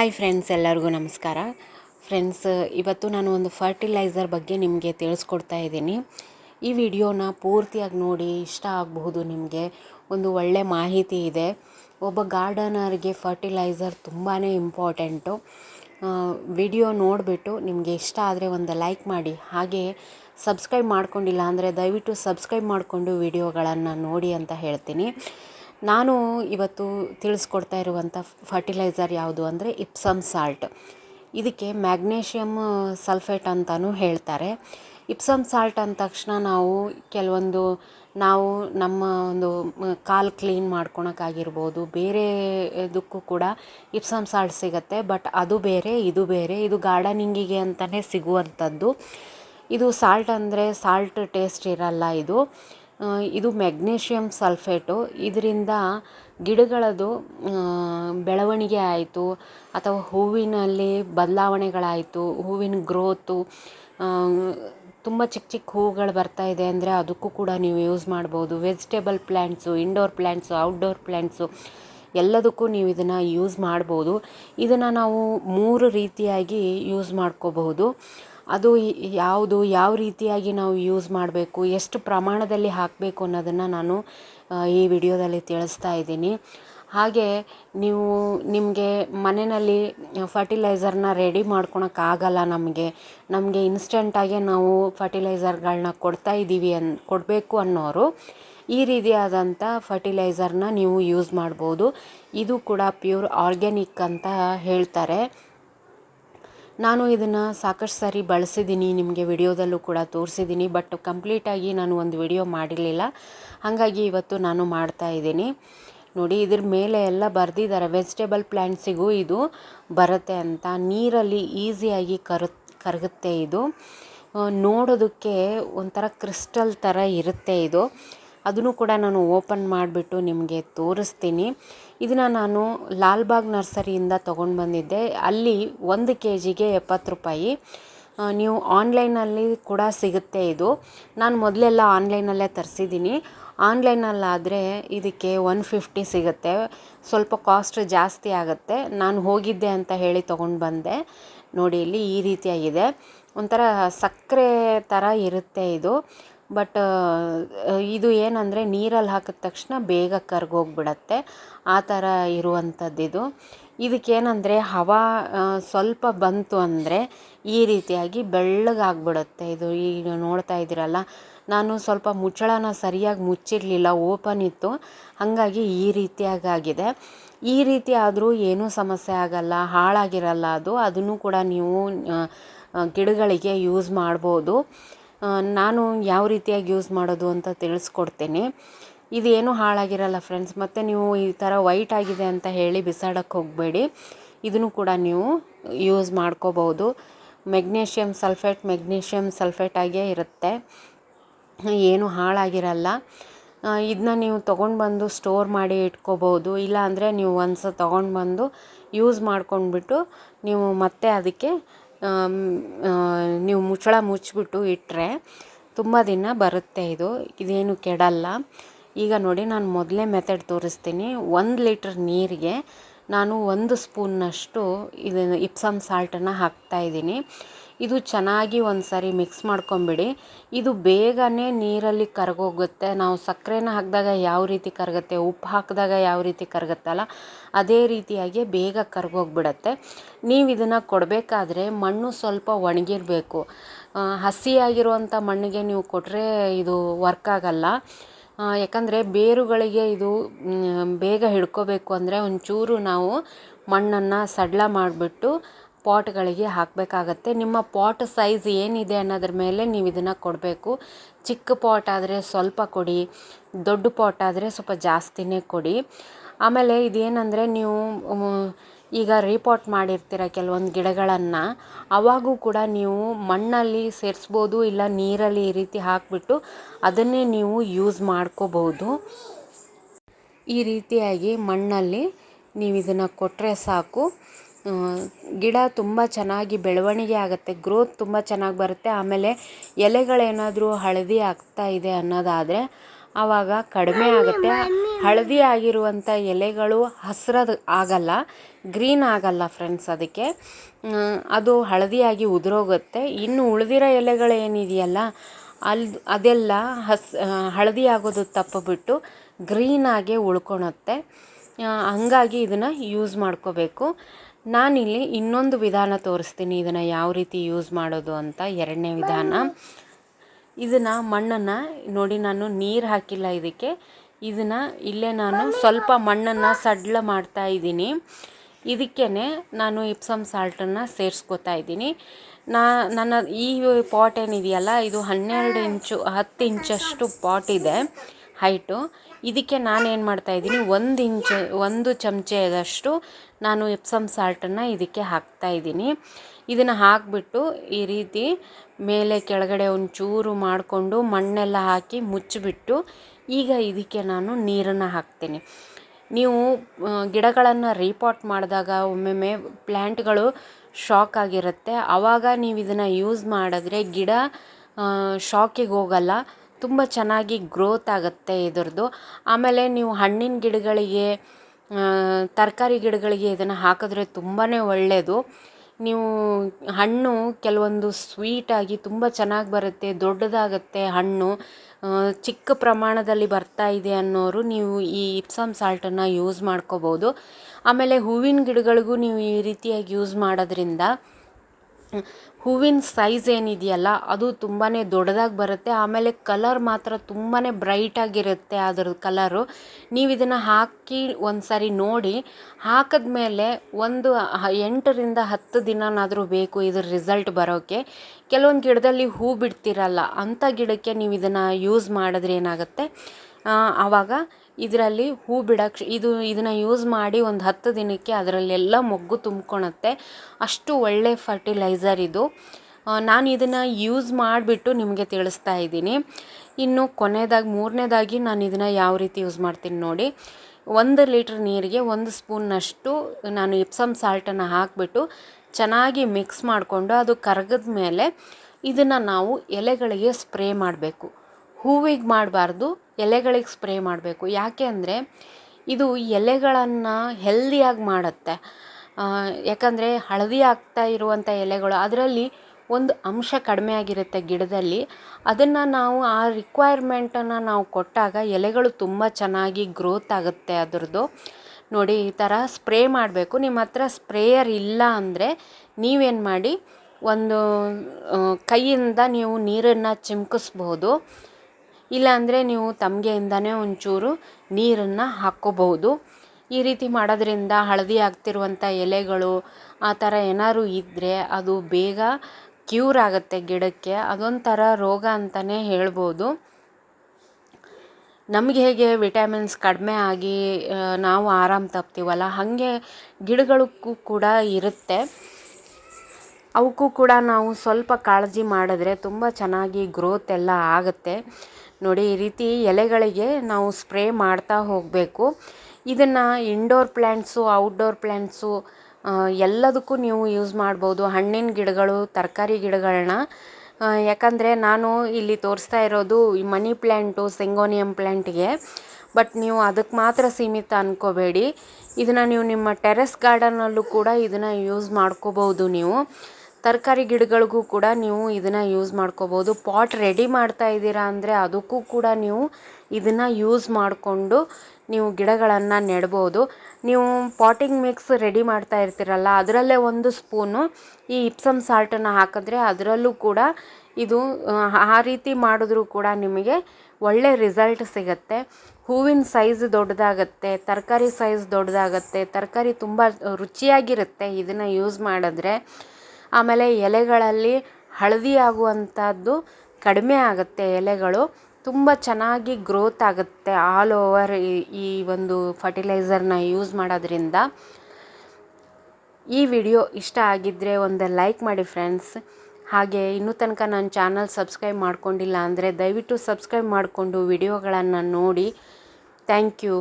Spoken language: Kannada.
ಹಾಯ್ ಫ್ರೆಂಡ್ಸ್ ಎಲ್ಲರಿಗೂ ನಮಸ್ಕಾರ. ಫ್ರೆಂಡ್ಸ್ ಇವತ್ತು ನಾನು ಒಂದು ಫರ್ಟಿಲೈಸರ್ ಬಗ್ಗೆ ನಿಮಗೆ ತಿಳಿಸ್ಕೊಡ್ತಾ ಇದ್ದೀನಿ. ಈ ವಿಡಿಯೋನ ಪೂರ್ತಿಯಾಗಿ ನೋಡಿ ಇಷ್ಟ ಆಗಬಹುದು ನಿಮಗೆ. ಒಂದು ಒಳ್ಳೆ ಮಾಹಿತಿ ಇದೆ. ಒಬ್ಬ ಗಾರ್ಡನರ್ಗೆ ಫರ್ಟಿಲೈಸರ್ ತುಂಬಾ ಇಂಪಾರ್ಟೆಂಟು ವಿಡಿಯೋ ನೋಡಿಬಿಟ್ಟು ನಿಮಗೆ ಇಷ್ಟ ಆದರೆ ಒಂದು ಲೈಕ್ ಮಾಡಿ. ಹಾಗೆ ಸಬ್ಸ್ಕ್ರೈಬ್ ಮಾಡ್ಕೊಂಡಿಲ್ಲ ಅಂದರೆ ದಯವಿಟ್ಟು ಸಬ್ಸ್ಕ್ರೈಬ್ ಮಾಡಿಕೊಂಡು ವಿಡಿಯೋಗಳನ್ನು ನೋಡಿ ಅಂತ ಹೇಳ್ತೀನಿ. ನಾನು ಇವತ್ತು ತಿಳಿಸ್ಕೊಡ್ತಾ ಇರುವಂಥ ಫರ್ಟಿಲೈಸರ್ ಯಾವುದು ಅಂದರೆ ಇಪ್ಸಮ್ ಸಾಲ್ಟ್. ಇದಕ್ಕೆ ಮ್ಯಾಗ್ನೇಷಿಯಮ್ ಸಲ್ಫೇಟ್ ಅಂತಲೂ ಹೇಳ್ತಾರೆ. ಇಪ್ಸಮ್ ಸಾಲ್ಟ್ ಅಂದ ತಕ್ಷಣ ನಾವು ಕೆಲವೊಂದು, ನಾವು ನಮ್ಮ ಒಂದು ಕಾಲು ಕ್ಲೀನ್ ಮಾಡ್ಕೊಳಕ್ಕಾಗಿರ್ಬೋದು. ಬೇರೆ ಇದಕ್ಕೂ ಕೂಡ ಇಪ್ಸಮ್ ಸಾಲ್ಟ್ ಸಿಗುತ್ತೆ, ಬಟ್ ಅದು ಬೇರೆ, ಇದು ಬೇರೆ, ಇದು ಗಾರ್ಡನಿಂಗಿಗೆ ಅಂತಲೇ ಸಿಗುವಂಥದ್ದು. ಇದು ಸಾಲ್ಟ್ ಅಂದರೆ ಸಾಲ್ಟ್ ಟೇಸ್ಟ್ ಇರಲ್ಲ ಇದು. ಇದು ಮೆಗ್ನೀಷಿಯಮ್ ಸಲ್ಫೇಟು. ಇದರಿಂದ ಗಿಡಗಳದು ಬೆಳವಣಿಗೆ ಆಯಿತು, ಅಥವಾ ಹೂವಿನಲ್ಲಿ ಬದಲಾವಣೆಗಳಾಯಿತು, ಹೂವಿನ ಗ್ರೋತು ತುಂಬ ಚಿಕ್ಕ ಚಿಕ್ಕ ಹೂವುಗಳು ಬರ್ತಾ ಇದೆ ಅಂದರೆ ಅದಕ್ಕೂ ಕೂಡ ನೀವು ಯೂಸ್ ಮಾಡ್ಬೋದು. Vegetable plants indoor plants outdoor plants ಎಲ್ಲದಕ್ಕೂ ನೀವು ಇದನ್ನು ಯೂಸ್ ಮಾಡ್ಬೋದು. ಇದನ್ನು ನಾವು ಮೂರು ರೀತಿಯಾಗಿ ಯೂಸ್ ಮಾಡ್ಕೋಬಹುದು. ಅದು ಯಾವುದು, ಯಾವ ರೀತಿಯಾಗಿ ನಾವು ಯೂಸ್ ಮಾಡಬೇಕು, ಎಷ್ಟು ಪ್ರಮಾಣದಲ್ಲಿ ಹಾಕಬೇಕು ಅನ್ನೋದನ್ನು ನಾನು ಈ ವಿಡಿಯೋದಲ್ಲಿ ತಿಳಿಸ್ತಾ ಇದ್ದೀನಿ. ಹಾಗೆ ನೀವು ನಿಮಗೆ ಮನೆಯಲ್ಲಿ ಫರ್ಟಿಲೈಸರ್ನ ರೆಡಿ ಮಾಡ್ಕೊಳಕ್ಕಾಗಲ್ಲ ನಮಗೆ ನಮಗೆ ಇನ್ಸ್ಟೆಂಟಾಗೆ ನಾವು ಫರ್ಟಿಲೈಸರ್ಗಳನ್ನ ಕೊಡ್ತಾ ಇದ್ದೀವಿ ಅನ್, ಕೊಡಬೇಕು ಅನ್ನೋರು, ಈ ರೀತಿಯಾದಂಥ ಫರ್ಟಿಲೈಸರ್ನ ನೀವು ಯೂಸ್ ಮಾಡ್ಬೋದು. ಇದು ಕೂಡ ಪ್ಯೂರ್ ಆರ್ಗ್ಯಾನಿಕ್ ಅಂತ ಹೇಳ್ತಾರೆ. ನಾನು ಇದನ್ನು ಸಾಕಷ್ಟು ಸಾರಿ ಬಳಸಿದ್ದೀನಿ ನಿಮಗೆ ವಿಡಿಯೋದಲ್ಲೂ ಕೂಡ ತೋರಿಸಿದ್ದೀನಿ ಬಟ್ ಕಂಪ್ಲೀಟಾಗಿ ನಾನು ಒಂದು ವಿಡಿಯೋ ಮಾಡಿರಲಿಲ್ಲ. ಹಾಗಾಗಿ ಇವತ್ತು ನಾನು ಮಾಡ್ತಾ ಇದ್ದೀನಿ. ನೋಡಿ, ಇದ್ರ ಮೇಲೆ ಎಲ್ಲ ಬರೆದಿದ್ದಾರೆ ವೆಜಿಟೇಬಲ್ ಪ್ಲ್ಯಾಂಟ್ಸಿಗೂ ಇದು ಬರುತ್ತೆ ಅಂತ. ನೀರಲ್ಲಿ ಈಸಿಯಾಗಿ ಕರು, ಕರಗುತ್ತೆ ಇದು. ನೋಡೋದಕ್ಕೆ ಒಂಥರ ಕ್ರಿಸ್ಟಲ್ ಥರ ಇರುತ್ತೆ ಇದು. ಅದನ್ನು ಕೂಡ ನಾನು ಓಪನ್ ಮಾಡಿಬಿಟ್ಟು ನಿಮಗೆ ತೋರಿಸ್ತೀನಿ. ಇದನ್ನು ನಾನು ಲಾಲ್ಬಾಗ್ ನರ್ಸರಿಯಿಂದ ತೊಗೊಂಡು ಬಂದಿದ್ದೆ. ಅಲ್ಲಿ ಒಂದು ಕೆ ಜಿಗೆ ಎಪ್ಪತ್ತು ರೂಪಾಯಿ. ನೀವು ಆನ್ಲೈನಲ್ಲಿ ಕೂಡ ಸಿಗುತ್ತೆ ಇದು. ನಾನು ಮೊದಲೆಲ್ಲ ಆನ್ಲೈನಲ್ಲೇ ತರಿಸಿದ್ದೀನಿ. ಆನ್ಲೈನಲ್ಲಾದರೆ ಇದಕ್ಕೆ ಒನ್ ಫಿಫ್ಟಿ ಸಿಗುತ್ತೆ. ಸ್ವಲ್ಪ ಕಾಸ್ಟ್ ಜಾಸ್ತಿ ಆಗುತ್ತೆ. ನಾನು ಹೋಗಿದ್ದೆ ಅಂತ ಹೇಳಿ ತೊಗೊಂಡು ಬಂದೆ. ನೋಡಿ, ಇಲ್ಲಿ ಈ ರೀತಿಯಾಗಿದೆ. ಒಂಥರ ಸಕ್ಕರೆ ಥರ ಇರುತ್ತೆ ಇದು. ಬಟ್ ಇದು ಏನಂದರೆ ನೀರಲ್ಲಿ ಹಾಕಿದ ತಕ್ಷಣ ಬೇಗ ಕರ್ಗೋಗ್ಬಿಡತ್ತೆ. ಆ ಥರ ಇರುವಂಥದ್ದಿದು ಇದಕ್ಕೇನಂದರೆ ಹವಾ ಸ್ವಲ್ಪ ಬಂತು ಅಂದರೆ ಈ ರೀತಿಯಾಗಿ ಬೆಳ್ಳಗಾಗ್ಬಿಡುತ್ತೆ. ಇದು ಈಗ ನೋಡ್ತಾ ಇದ್ದೀರಲ್ಲ, ನಾನು ಸ್ವಲ್ಪ ಮುಚ್ಚಳನ ಸರಿಯಾಗಿ ಮುಚ್ಚಿರಲಿಲ್ಲ, ಓಪನ್ ಇತ್ತು. ಹಾಗಾಗಿ ಈ ರೀತಿಯಾಗಿದೆ ಈ ರೀತಿ ಆದರೂ ಏನೂ ಸಮಸ್ಯೆ ಆಗಲ್ಲ, ಹಾಳಾಗಿರಲ್ಲ ಅದು. ಅದನ್ನು ಕೂಡ ನೀವು ಗಿಡಗಳಿಗೆ ಯೂಸ್ ಮಾಡ್ಬೋದು. ನಾನು ಯಾವ ರೀತಿಯಾಗಿ ಯೂಸ್ ಮಾಡೋದು ಅಂತ ತಿಳಿಸ್ಕೊಡ್ತೀನಿ. ಇದೇನು ಹಾಳಾಗಿರಲ್ಲ ಫ್ರೆಂಡ್ಸ್ ಮತ್ತು ನೀವು ಈ ಥರ ವೈಟ್ ಆಗಿದೆ ಅಂತ ಹೇಳಿ ಬಿಸಾಡೋಕ್ಕೆ ಹೋಗಬೇಡಿ. ಇದನ್ನು ಕೂಡ ನೀವು ಯೂಸ್ ಮಾಡ್ಕೋಬೋದು ಮೆಗ್ನೀಷಿಯಮ್ ಸಲ್ಫೇಟ್ ಮೆಗ್ನೀಷಿಯಮ್ ಸಲ್ಫೇಟಾಗೇ ಇರುತ್ತೆ. ಏನು ಹಾಳಾಗಿರಲ್ಲ. ಇದನ್ನ ನೀವು ತೊಗೊಂಡು ಬಂದು ಸ್ಟೋರ್ ಮಾಡಿ ಇಟ್ಕೋಬೋದು ಇಲ್ಲ ಅಂದರೆ ನೀವು ಒಂದು ತೊಗೊಂಡು ಬಂದು ಯೂಸ್ ಮಾಡ್ಕೊಂಡ್ಬಿಟ್ಟು ನೀವು ಮತ್ತೆ ಅದಕ್ಕೆ ನೀವು ಮುಚ್ಚಳ ಮುಚ್ಚಿಬಿಟ್ಟು ಇಟ್ಟರೆ ತುಂಬ ದಿನ ಬರುತ್ತೆ ಇದು. ಇದೇನು ಕೆಡಲ್ಲ. ಈಗ ನೋಡಿ ನಾನು ಮೊದಲೇ ಮೆಥಡ್ ತೋರಿಸ್ತೀನಿ. ಒಂದು ಲೀಟ್ರ್ ನೀರಿಗೆ ನಾನು ಒಂದು ಸ್ಪೂನ್ನಷ್ಟು ಇದನ್ನು ಇಪ್ಸಮ್ ಸಾಲ್ಟನ್ನು ಹಾಕ್ತಾಯಿದ್ದೀನಿ ಇದು ಚೆನ್ನಾಗಿ ಒಂದು ಸಾರಿ ಮಿಕ್ಸ್ ಮಾಡ್ಕೊಂಬಿಡಿ. ಇದು ಬೇಗನೆ ನೀರಲ್ಲಿ ಕರಗೋಗುತ್ತೆ. ನಾವು ಸಕ್ಕರೆನ ಹಾಕಿದಾಗ ಯಾವ ರೀತಿ ಕರಗುತ್ತೆ, ಉಪ್ಪು ಹಾಕಿದಾಗ ಯಾವ ರೀತಿ ಕರಗುತ್ತಲ್ಲ, ಅದೇ ರೀತಿಯಾಗಿ ಬೇಗ ಕರಗೋಗ್ಬಿಡತ್ತೆ. ನೀವು ಇದನ್ನು ಕೊಡಬೇಕಾದ್ರೆ ಮಣ್ಣು ಸ್ವಲ್ಪ ಒಣಗಿರಬೇಕು. ಹಸಿಯಾಗಿರುವಂಥ ಮಣ್ಣಿಗೆ ನೀವು ಕೊಟ್ಟರೆ ಇದು ವರ್ಕ್ ಆಗಲ್ಲ. ಯಾಕಂದರೆ ಬೇರುಗಳಿಗೆ ಇದು ಬೇಗ ಹಿಡ್ಕೋಬೇಕು ಅಂದರೆ ಒಂಚೂರು ನಾವು ಮಣ್ಣನ್ನು ಸಡಿಲ ಮಾಡಿಬಿಟ್ಟು ಪಾಟ್ಗಳಿಗೆ ಹಾಕಬೇಕಾಗತ್ತೆ. ನಿಮ್ಮ ಪಾಟ್ ಸೈಜ್ ಏನಿದೆ ಅನ್ನೋದ್ರ ಮೇಲೆ ನೀವು ಇದನ್ನು ಕೊಡಬೇಕು. ಚಿಕ್ಕ ಪಾಟ್ ಆದರೆ ಸ್ವಲ್ಪ ಕೊಡಿ, ದೊಡ್ಡ ಪಾಟ್ ಆದರೆ ಸ್ವಲ್ಪ ಜಾಸ್ತಿನೇ ಕೊಡಿ. ಆಮೇಲೆ ಇದೇನಂದರೆ ನೀವು ಈಗ ರೀಪಾಟ್ ಮಾಡಿರ್ತೀರ ಕೆಲವೊಂದು ಗಿಡಗಳನ್ನು, ಅವಾಗೂ ಕೂಡ ನೀವು ಮಣ್ಣಲ್ಲಿ ಸೇರಿಸ್ಬೋದು ಇಲ್ಲ ನೀರಲ್ಲಿ ಈ ರೀತಿ ಹಾಕಿಬಿಟ್ಟು ಅದನ್ನೇ ನೀವು ಯೂಸ್ ಮಾಡ್ಕೋಬೋದು ಈ ರೀತಿಯಾಗಿ ಮಣ್ಣಲ್ಲಿ ನೀವು ಇದನ್ನು ಕೊಟ್ಟರೆ ಸಾಕು. ಗಿಡ ತುಂಬ ಚೆನ್ನಾಗಿ ಬೆಳವಣಿಗೆ ಆಗುತ್ತೆ ಗ್ರೋತ್ ತುಂಬ ಚೆನ್ನಾಗಿ ಬರುತ್ತೆ. ಆಮೇಲೆ ಎಲೆಗಳೇನಾದರೂ ಹಳದಿ ಆಗ್ತಾ ಇದೆ ಅನ್ನೋದಾದರೆ ಆವಾಗ ಕಡಿಮೆ ಆಗುತ್ತೆ. ಹಳದಿ ಆಗಿರುವಂಥ ಎಲೆಗಳು ಹಸ್ರದು ಆಗಲ್ಲ ಗ್ರೀನ್ ಆಗಲ್ಲ ಫ್ರೆಂಡ್ಸ್ ಅದಕ್ಕೆ. ಅದು ಹಳದಿಯಾಗಿ ಉದುರೋಗುತ್ತೆ. ಇನ್ನು ಉಳಿದಿರೋ ಎಲೆಗಳೇನಿದೆಯಲ್ಲ ಅಲ್ಲಿ ಅದೆಲ್ಲ ಹಸ್ ಹಳದಿ ಆಗೋದು ತಪ್ಪಿಬಿಟ್ಟು ಗ್ರೀನಾಗೆ ಉಳ್ಕೊಳತ್ತೆ. ಹಂಗಾಗಿ ಇದನ್ನು ಯೂಸ್ ಮಾಡ್ಕೋಬೇಕು. ನಾನಿಲ್ಲಿ ಇನ್ನೊಂದು ವಿಧಾನ ತೋರಿಸ್ತೀನಿ ಇದನ್ನು ಯಾವ ರೀತಿ ಯೂಸ್ ಮಾಡೋದು ಅಂತ. ಎರಡನೇ ವಿಧಾನ. ಇದನ್ನು ಮಣ್ಣನ್ನು ನೋಡಿ ನಾನು ನೀರು ಹಾಕಿಲ್ಲ ಇದಕ್ಕೆ. ಇದನ್ನು ಇಲ್ಲೇ ನಾನು ಸ್ವಲ್ಪ ಮಣ್ಣನ್ನು ಸಡ್ಲ ಮಾಡ್ತಾ ಇದ್ದೀನಿ. ಇದಕ್ಕೇ ನಾನು ಇಪ್ಸಮ್ ಸಾಲ್ಟನ್ನು ಸೇರಿಸ್ಕೊತಾ ಇದ್ದೀನಿ. ನಾ ನನ್ನ ಈ ಪಾಟ್ ಏನಿದೆಯಲ್ಲ, ಇದು ಹನ್ನೆರಡು ಇಂಚು ಹತ್ತು ಇಂಚಷ್ಟು ಪಾಟ್ ಇದೆ ಹೈಟು ಇದಕ್ಕೆ ನಾನೇನು ಮಾಡ್ತಾಯಿದ್ದೀನಿ ಒಂದು ಇಂಚ, ಒಂದು ಚಮಚದಷ್ಟು ನಾನು ಎಪ್ಸಮ್ ಸಾಲ್ಟನ್ನು ಇದಕ್ಕೆ ಹಾಕ್ತಾ ಇದ್ದೀನಿ ಇದನ್ನು ಹಾಕಿಬಿಟ್ಟು ಈ ರೀತಿ ಮೇಲೆ ಕೆಳಗಡೆ ಒಂಚೂರು ಮಾಡಿಕೊಂಡು ಮಣ್ಣೆಲ್ಲ ಹಾಕಿ ಮುಚ್ಚಿಬಿಟ್ಟು ಈಗ ಇದಕ್ಕೆ ನಾನು ನೀರನ್ನು ಹಾಕ್ತೀನಿ. ನೀವು ಗಿಡಗಳನ್ನು ರೀಪಾಟ್ ಮಾಡಿದಾಗ ಒಮ್ಮೊಮ್ಮೆ ಪ್ಲ್ಯಾಂಟ್ಗಳು ಶಾಕ್ ಆಗಿರುತ್ತೆ. ಆವಾಗ ನೀವು ಇದನ್ನು ಯೂಸ್ ಮಾಡಿದ್ರೆ ಗಿಡ ಶಾಕಿಗೆ ಹೋಗಲ್ಲ. ತುಂಬ ಚೆನ್ನಾಗಿ ಗ್ರೋತ್ ಆಗುತ್ತೆ ಇದರದ್ದು. ಆಮೇಲೆ ನೀವು ಹಣ್ಣಿನ ಗಿಡಗಳಿಗೆ ತರಕಾರಿ ಗಿಡಗಳಿಗೆ ಇದನ್ನು ಹಾಕಿದ್ರೆ ತುಂಬಾ ಒಳ್ಳೆಯದು ನೀವು ಹಣ್ಣು ಕೆಲವೊಂದು ಸ್ವೀಟಾಗಿ ತುಂಬ ಚೆನ್ನಾಗಿ ಬರುತ್ತೆ, ದೊಡ್ಡದಾಗತ್ತೆ ಹಣ್ಣು. ಚಿಕ್ಕ ಪ್ರಮಾಣದಲ್ಲಿ ಬರ್ತಾ ಇದೆ ಅನ್ನೋರು ನೀವು ಈ ಇಪ್ಸಮ್ ಸಾಲ್ಟನ್ನು ಯೂಸ್ ಮಾಡ್ಕೋಬೋದು. ಆಮೇಲೆ ಹೂವಿನ ಗಿಡಗಳಿಗೂ ನೀವು ಈ ರೀತಿಯಾಗಿ ಯೂಸ್ ಮಾಡೋದ್ರಿಂದ ಹೂವಿನ ಸೈಜ್ ಏನಿದೆಯಲ್ಲ, ಅದು ತುಂಬಾ ದೊಡ್ಡದಾಗಿ ಬರುತ್ತೆ. ಆಮೇಲೆ ಕಲರ್ ಮಾತ್ರ ತುಂಬಾ ಬ್ರೈಟಾಗಿರುತ್ತೆ ಅದ್ರ ಕಲರು ನೀವು ಇದನ್ನು ಹಾಕಿ ಒಂದು ಸಾರಿ ನೋಡಿ, ಹಾಕಿದ್ಮೇಲೆ ಒಂದು ಎಂಟರಿಂದ ಹತ್ತು ದಿನನಾದರೂ ಬೇಕು ಇದ್ರ ರಿಸಲ್ಟ್ ಬರೋಕ್ಕೆ ಕೆಲವೊಂದು ಗಿಡದಲ್ಲಿ ಹೂ ಬಿಡ್ತಿರಲ್ಲ ಅಂಥ ಗಿಡಕ್ಕೆ ನೀವು ಇದನ್ನು ಯೂಸ್ ಮಾಡಿದ್ರೆ ಏನಾಗುತ್ತೆ? ಆವಾಗ ಇದರಲ್ಲಿ ಹೂ ಬಿಡಕ್ಕೆ ಇದು ಇದನ್ನು ಯೂಸ್ ಮಾಡಿ ಒಂದು ಹತ್ತು ದಿನಕ್ಕೆ ಅದರಲ್ಲೆಲ್ಲ ಮೊಗ್ಗು ತುಂಬ್ಕೊಳತ್ತೆ ಅಷ್ಟು ಒಳ್ಳೆ ಫರ್ಟಿಲೈಸರ್ ಇದು. ನಾನು ಇದನ್ನು ಯೂಸ್ ಮಾಡಿಬಿಟ್ಟು ನಿಮಗೆ ತಿಳಿಸ್ತಾ ಇದ್ದೀನಿ. ಇನ್ನು ಕೊನೆಯದಾಗಿ ಮೂರನೇದಾಗಿ ನಾನು ಇದನ್ನು ಯಾವ ರೀತಿ ಯೂಸ್ ಮಾಡ್ತೀನಿ ನೋಡಿ. ಒಂದು ಲೀಟ್ರ್ ನೀರಿಗೆ ಒಂದು ಸ್ಪೂನ್ನಷ್ಟು ನಾನು ಇಪ್ಸಮ್ ಸಾಲ್ಟನ್ನು ಹಾಕಿಬಿಟ್ಟು ಚೆನ್ನಾಗಿ ಮಿಕ್ಸ್ ಮಾಡಿಕೊಂಡು ಅದು ಕರಗದ ಮೇಲೆ ಇದನ್ನು ನಾವು ಎಲೆಗಳಿಗೆ ಸ್ಪ್ರೇ ಮಾಡಬೇಕು. ಹೂವಿಗೆ ಮಾಡಬಾರ್ದು ಎಲೆಗಳಿಗೆ ಸ್ಪ್ರೇ ಮಾಡಬೇಕು. ಯಾಕೆ ಅಂದರೆ ಇದು ಎಲೆಗಳನ್ನು ಹೆಲ್ದಿಯಾಗಿ ಮಾಡುತ್ತೆ. ಯಾಕಂದರೆ ಹಳದಿ ಆಗ್ತಾ ಇರುವಂಥ ಎಲೆಗಳು ಅದರಲ್ಲಿ ಒಂದು ಅಂಶ ಕಡಿಮೆ ಆಗಿರುತ್ತೆ ಗಿಡದಲ್ಲಿ. ಅದನ್ನು ನಾವು ಆ ರಿಕ್ವೈರ್ಮೆಂಟನ್ನು ನಾವು ಕೊಟ್ಟಾಗ ಎಲೆಗಳು ತುಂಬ ಚೆನ್ನಾಗಿ ಗ್ರೋತ್ ಆಗುತ್ತೆ ಅದರದ್ದು. ನೋಡಿ, ಈ ಥರ ಸ್ಪ್ರೇ ಮಾಡಬೇಕು. ನಿಮ್ಮ ಹತ್ರ ಸ್ಪ್ರೇಯರ್ ಇಲ್ಲ ಅಂದರೆ ನೀವೇನು ಮಾಡಿ ಒಂದು ಕೈಯಿಂದ ನೀವು ನೀರನ್ನು ಚಿಮ್ಕಿಸ್ಬೋದು. ಇಲ್ಲಾಂದರೆ ನೀವು ತಮಗೆಯಿಂದನೇ ಒಂಚೂರು ನೀರನ್ನು ಹಾಕ್ಕೋಬಹುದು. ಈ ರೀತಿ ಮಾಡೋದ್ರಿಂದ ಹಳದಿ ಆಗ್ತಿರುವಂಥ ಎಲೆಗಳು ಆ ಥರ ಏನಾದ್ರು ಇದ್ದರೆ ಅದು ಬೇಗ ಕ್ಯೂರ್ ಆಗುತ್ತೆ ಗಿಡಕ್ಕೆ. ಅದೊಂಥರ ರೋಗ ಅಂತಲೇ ಹೇಳ್ಬೋದು. ನಮಗೆ ಹೇಗೆ ವಿಟಮಿನ್ಸ್ ಕಡಿಮೆ ಆಗಿ ನಾವು ಆರಾಮ ತಪ್ತೀವಲ್ಲ, ಹಾಗೆ ಗಿಡಗಳಿಗೂ ಕೂಡ ಇರುತ್ತೆ. ಅವಕ್ಕೂ ಕೂಡ ನಾವು ಸ್ವಲ್ಪ ಕಾಳಜಿ ಮಾಡಿದ್ರೆ ತುಂಬ ಚೆನ್ನಾಗಿ ಗ್ರೋತ್ ಎಲ್ಲ ಆಗುತ್ತೆ. ನೋಡಿ, ಈ ರೀತಿ ಎಲೆಗಳಿಗೆ ನಾವು ಸ್ಪ್ರೇ ಮಾಡ್ತಾ ಹೋಗಬೇಕು. ಇದನ್ನು ಇಂಡೋರ್ ಪ್ಲ್ಯಾಂಟ್ಸು ಔಟ್ಡೋರ್ ಪ್ಲ್ಯಾಂಟ್ಸು ಎಲ್ಲದಕ್ಕೂ ನೀವು ಯೂಸ್ ಮಾಡ್ಬೋದು. ಹಣ್ಣಿನ ಗಿಡಗಳು, ತರಕಾರಿ ಗಿಡಗಳನ್ನ. ಯಾಕಂದರೆ ನಾನು ಇಲ್ಲಿ ತೋರಿಸ್ತಾ ಇರೋದು ಈ ಮನಿ ಪ್ಲ್ಯಾಂಟು ಸೆಂಗೋನಿಯಂ ಪ್ಲ್ಯಾಂಟ್ಗೆ ಬಟ್ ನೀವು ಅದಕ್ಕೆ ಮಾತ್ರ ಸೀಮಿತ ಅನ್ಕೋಬೇಡಿ. ಇದನ್ನು ನೀವು ನಿಮ್ಮ ಟೆರೆಸ್ ಗಾರ್ಡನಲ್ಲೂ ಕೂಡ ಇದನ್ನು ಯೂಸ್ ಮಾಡ್ಕೋಬೋದು ನೀವು. ತರಕಾರಿ ಗಿಡಗಳಿಗೂ ಕೂಡ ನೀವು ಇದನ್ನು ಯೂಸ್ ಮಾಡ್ಕೋಬೋದು. ಪಾಟ್ ರೆಡಿ ಮಾಡ್ತಾ ಇದ್ದೀರಾ ಅಂದರೆ ಅದಕ್ಕೂ ಕೂಡ ನೀವು ಇದನ್ನು ಯೂಸ್ ಮಾಡಿಕೊಂಡು ನೀವು ಗಿಡಗಳನ್ನು ನೆಡ್ಬೋದು. ನೀವು ಪಾಟಿಂಗ್ ಮಿಕ್ಸ್ ರೆಡಿ ಮಾಡ್ತಾ ಇರ್ತೀರಲ್ಲ ಅದರಲ್ಲೇ ಒಂದು ಸ್ಪೂನು ಈ ಇಪ್ಸಮ್ ಸಾಲ್ಟನ್ನು ಹಾಕಿದ್ರೆ ಅದರಲ್ಲೂ ಕೂಡ ಇದು ಆ, ರೀತಿ ಮಾಡಿದ್ರೂ ಕೂಡ ನಿಮಗೆ ಒಳ್ಳೆ ರಿಸಲ್ಟ್ ಸಿಗುತ್ತೆ. ಹೂವಿನ ಸೈಜ್ ದೊಡ್ಡದಾಗತ್ತೆ ತರಕಾರಿ ಸೈಜ್ ದೊಡ್ಡದಾಗತ್ತೆ ತರಕಾರಿ ತುಂಬ ರುಚಿಯಾಗಿರುತ್ತೆ ಇದನ್ನು ಯೂಸ್ ಮಾಡಿದ್ರೆ. ಆಮೇಲೆ ಎಲೆಗಳಲ್ಲಿ ಹಳದಿ ಆಗುವಂಥದ್ದು ಕಡಿಮೆ ಆಗುತ್ತೆ. ಎಲೆಗಳು ತುಂಬ ಚೆನ್ನಾಗಿ ಗ್ರೋತ್ ಆಗುತ್ತೆ ಆಲ್ ಓವರ್ ಈ ಒಂದು ಫರ್ಟಿಲೈಸರ್ನ ಯೂಸ್ ಮಾಡೋದ್ರಿಂದ. ಈ ವಿಡಿಯೋ ಇಷ್ಟ ಆಗಿದ್ದರೆ ಒಂದು ಲೈಕ್ ಮಾಡಿ ಫ್ರೆಂಡ್ಸ್. ಹಾಗೆ ಇನ್ನೂ ತನಕ ನನ್ನ ಚಾನಲ್ ಸಬ್ಸ್ಕ್ರೈಬ್ ಮಾಡ್ಕೊಂಡಿಲ್ಲ ಅಂದರೆ ದಯವಿಟ್ಟು ಸಬ್ಸ್ಕ್ರೈಬ್ ಮಾಡಿಕೊಂಡು ವಿಡಿಯೋಗಳನ್ನು ನೋಡಿ. Thank you.